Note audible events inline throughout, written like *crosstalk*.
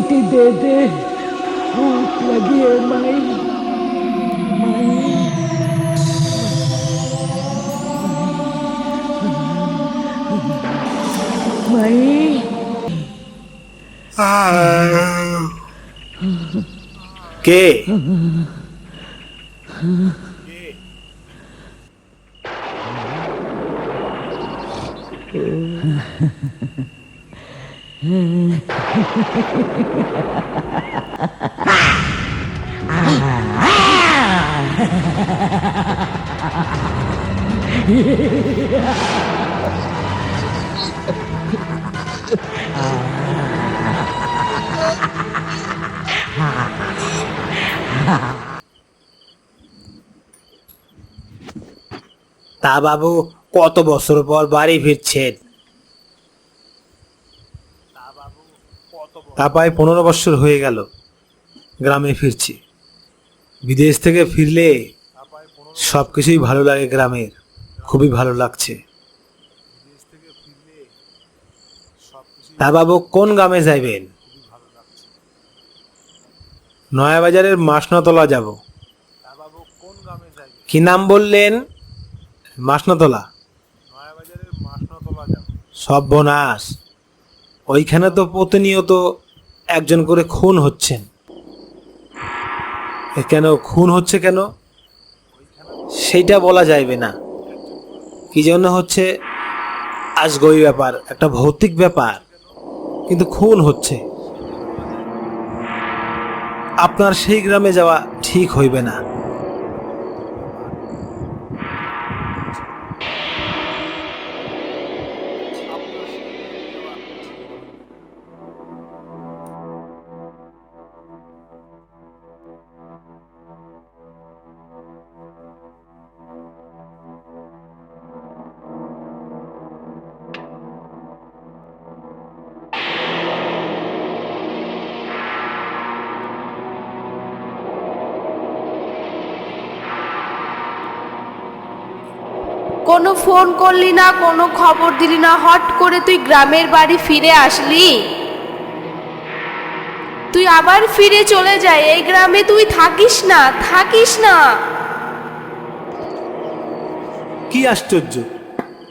रोटी दे दे भूख लगी है माई माई माई কে *laughs* তা বাবু কত বছর পর বাড়ি ফিরছেন? তা প্রায় পনেরো বছর হয়ে গেল, গ্রামে ফিরছি। বিদেশ থেকে ফিরলে সব কিছুই ভালো লাগে গ্রামের, খুবই ভালো লাগছে। তা বাবু কোন গ্রামে যাইবেন? নয়াবাজারের মাসনাতলা যাব। কি নাম বললেন? মাসনাতলা। সর্বনাশ ওইখানে তো প্রতিনিয়ত একজন করে খুন হচ্ছেন। কেন খুন হচ্ছে কেন? সেইটা বলা যাইবে না। কি জন্য হচ্ছে? আজগই ব্যাপার, একটা ভৌতিক ব্যাপার। কিন্তু খুন হচ্ছে। আপনার সেই গ্রামে যাওয়া ঠিক হইবে না। কোনো ফোন করলি না, কোনো খবর দিলি না, হট করে তুই গ্রামের বাড়ি ফিরে আসলি? তুই আবার ফিরে চলে যায়, এই গ্রামে তুই থাকিস না থাকিস না। কি আশ্চর্য,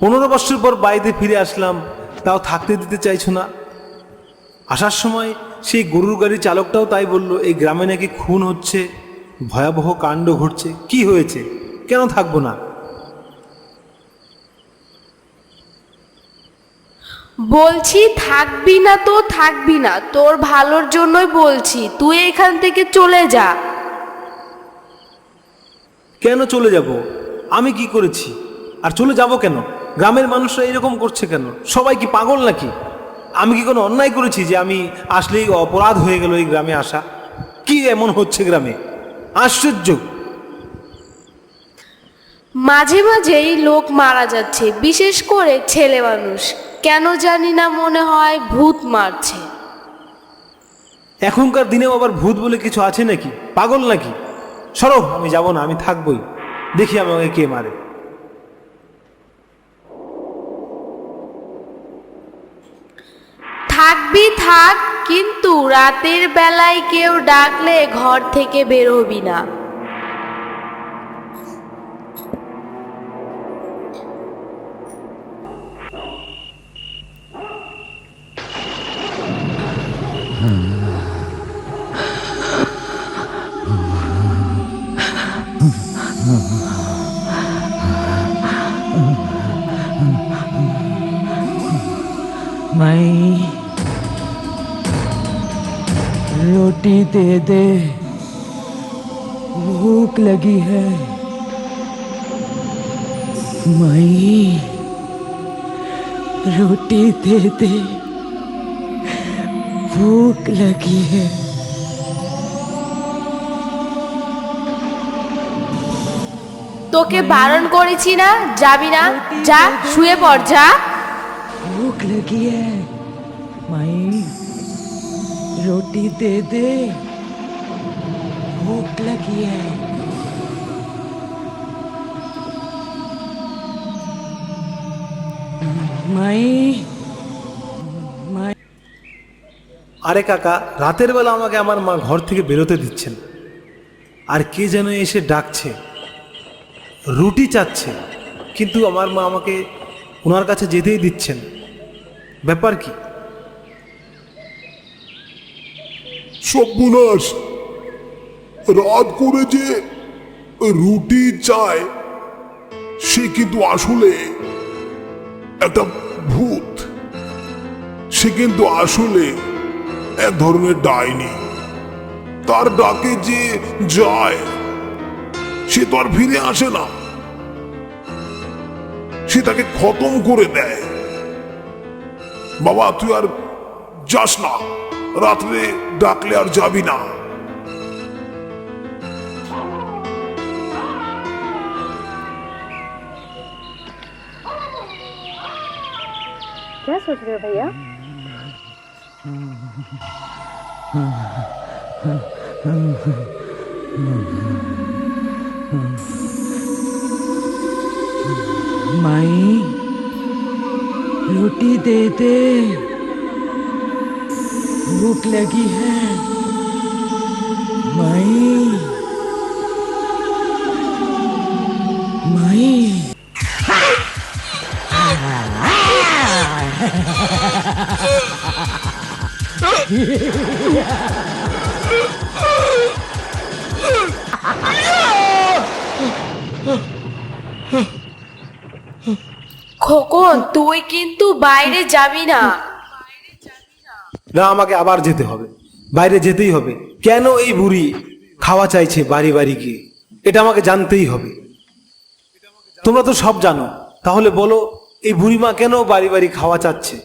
পনেরো বছর পর বাড়িতে ফিরে আসলাম, তাও থাকতে দিতে চাইছো না। আসার সময় সেই গরুর গাড়ির চালকটাও তাই বলল, এই গ্রামে নাকি খুন হচ্ছে, ভয়াবহ কাণ্ড ঘটছে, কি হয়েছে? কেন থাকব না? বলছি থাকবি না তো থাকবি না। তোর ভালোর জন্যই বলছি তুই এখান থেকে চলে যা। কেন চলে যাব? আমি কি করেছি? আর চলে যাব কেন? গ্রামের মানুষরা এরকম করছে কেন? সবাই কি পাগল নাকি? আমি কি কোনো অন্যায় করেছি যে আমি আসলেই অপরাধ হয়ে গেল এই গ্রামে আসা? কি এমন হচ্ছে গ্রামে? আশ্চর্য। মাঝে মাঝেই লোক মারা যাচ্ছে বিশেষ করে ছেলে মানুষ। কেন জানি না মনে হয় ভূত মারছে। এখনকার দিনেও আবার ভূত বলে কিছু আছে নাকি? পাগল নাকি? সরো আমি যাব না আমি থাকবই। দেখি আমাকে কে মারে। থাকবি থাক কিন্তু রাতের বেলায় কেউ ডাকলে ঘর থেকে বের হবি না। माई रोटी दे दे भूख लगी है माई रोटी दे दे भूख लगी है তোকে বারণ করেছি না যাবি না যা শুয়ে পড় যা भूख लगी है माई रोटी दे दे भूख लगी है माई माई আরে কাকা রাতের বেলা আমাকে আমার মা ঘর থেকে বেরোতে দিচ্ছেন আর কে যেন এসে ডাকছে রুটি চাচ্ছে কিন্তু আমার মা আমাকে ওনার কাছে যেতেই দিচ্ছেন ব্যাপার কি? সর্বনাশ। রাত করে যে রুটি চায় সে কিন্তু আসলে একটা ভূত। সে কিন্তু আসলে এক ধরনের ডাইনি। তার ডাকে যে যায়, সে তো আর ফিরে আসে না। সে তাকে খতম করে দেয়। বাবা তুই আর যাস না রাত্রে ডাকলে আর যাবি না क्या सोच रहे हो भैया माई रोटी दे दे। भूख लगी है। माई। माई। *laughs* খোকন তুই কিন্তু বাইরে যাবি না। না আমাকে আবার যেতে হবে। বাইরে যেতেই হবে। কেন এই বুড়ি খাওয়া চাইছে বাড়ি বাড়ি গিয়ে? এটা আমাকে জানতেই হবে। তোমরা তো সব জানো। তাহলে বলো এই বুড়িমা কেন বাড়ি বাড়ি খাওয়া চাচ্ছে?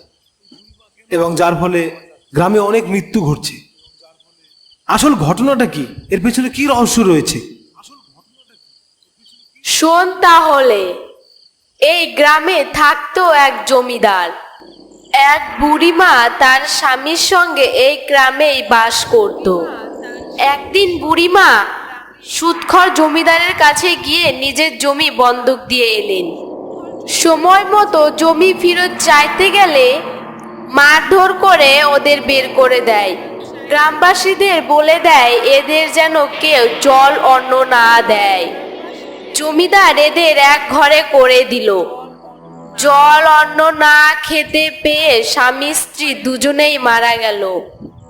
এবং যার ফলে গ্রামে অনেক মৃত্যু ঘটছে। আসল ঘটনাটা কি? এর পেছনে কি রহস্য রয়েছে? শোন তাহলে এই গ্রামে থাকতো এক জমিদার। এক বুড়িমা তার স্বামীর সঙ্গে এই গ্রামেই বাস করত। একদিন বুড়িমা সুৎখর জমিদারের কাছে গিয়ে নিজের জমি বন্ধক দিয়ে এলেন। সময় মতো জমি ফেরত চাইতে গেলে মারধর করে ওদের বের করে দেয়। গ্রামবাসীদের বলে দেয়, এদের যেন কেউ জল অন্ন না দেয়। জমিদার এদের এক ঘরে করে দিল। জল, অন্ন না খেতে পেয়ে স্বামী স্ত্রী দুজনেই মারা গেল।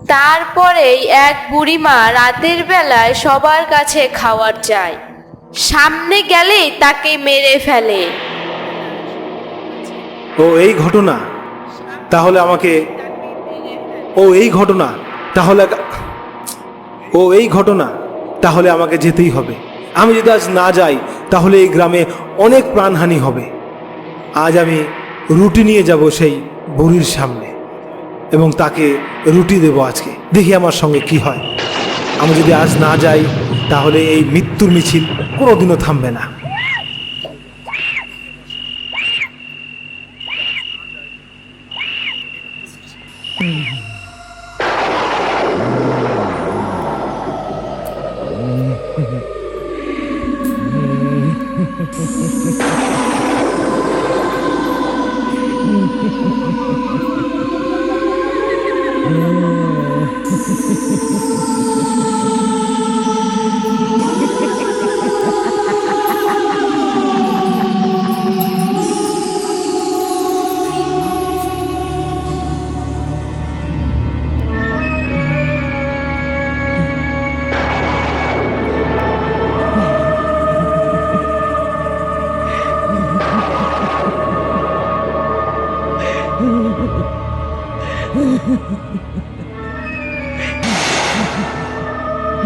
তারপরেই এক বুড়িমা রাতের বেলায় সবার কাছে খাওয়ার চায় সামনে গেলেই তাকে মেরে ফেলে। ও, এই ঘটনা? তাহলে আমাকে ও, এই ঘটনা? তাহলে ও, এই ঘটনা? তাহলে আমাকে যেতেই হবে। আমি যদি আজ না যাই তাহলে এই গ্রামে অনেক প্রাণহানি হবে। আজ আমি রুটি নিয়ে যাব সেই বুড়ির সামনে এবং তাকে রুটি দেবো আজকে। দেখি আমার সঙ্গে কি হয়। আমি যদি আজ না যাই, তাহলে এই মৃত্যুর মিছিল কোনোদিনও থামবে না। माई